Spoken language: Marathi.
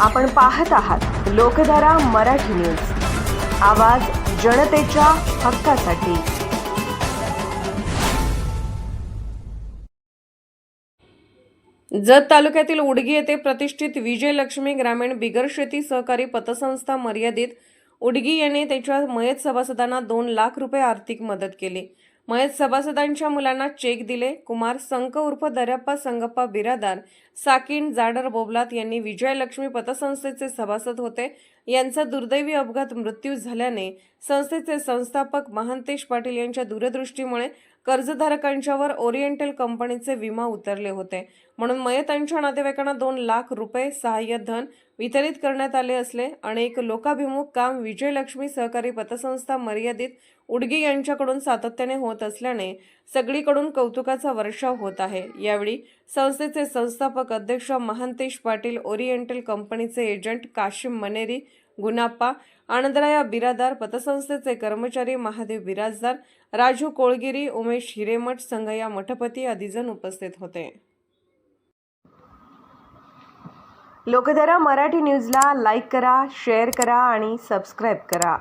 आपण पाहत आहात लोकधारा मराठी न्यूज. आवाज जनतेच्या हक्कासाठी. जत तालुक्यातील उडगी येथे प्रतिष्ठित विजयलक्ष्मी ग्रामीण बिगर शेती सहकारी पतसंस्था मर्यादित उडगी यांनी त्याच्या मयत सभासदांना दोन लाख रुपये आर्थिक मदत केली. मयत सभासदांच्या मुलांना चेक दिले. कुमार संक उर्फ दर्याप्पा संगप्पा बिरादार साकीन जाडर बोबलात यांनी विजयलक्ष्मी पतसंस्थेचे सभासद होते. यांचा दुर्दैवी अपघात मृत्यू झाल्याने संस्थेचे संस्थापक महांतेश पाटील यांच्या दूरदृष्टीमुळे कर्जधारकांच्यावर ओरिएंटल कंपनीचे विमा उतरले होते. म्हणून मयतांच्या नातेवाईकांना दोन लाख रुपये सहाय्य धन वितरित करण्यात आले असले अनेक लोकाभिमुख काम विजयलक्ष्मी सहकारी पतसंस्था मर्यादित उडगी यांच्याकडून सातत्याने होत असल्याने सगळीकडून कौतुकाचा वर्षाव होत आहे. यावेळी संस्थेचे संस्थापक अध्यक्ष महांतेश पाटील ओरिएंटल कंपनीचे एजंट काशिम मनेरी गुनाप्पा आनंदराया बिरादार पतसंस्थेचे कर्मचारी महादेव बिराजदार राजू कोळगिरी उमेश हिरेमठ संघया मठपती आदीजण उपस्थित होते. लोकधारा मराठी न्यूजला लाईक करा शेअर करा आणि सबस्क्राईब करा.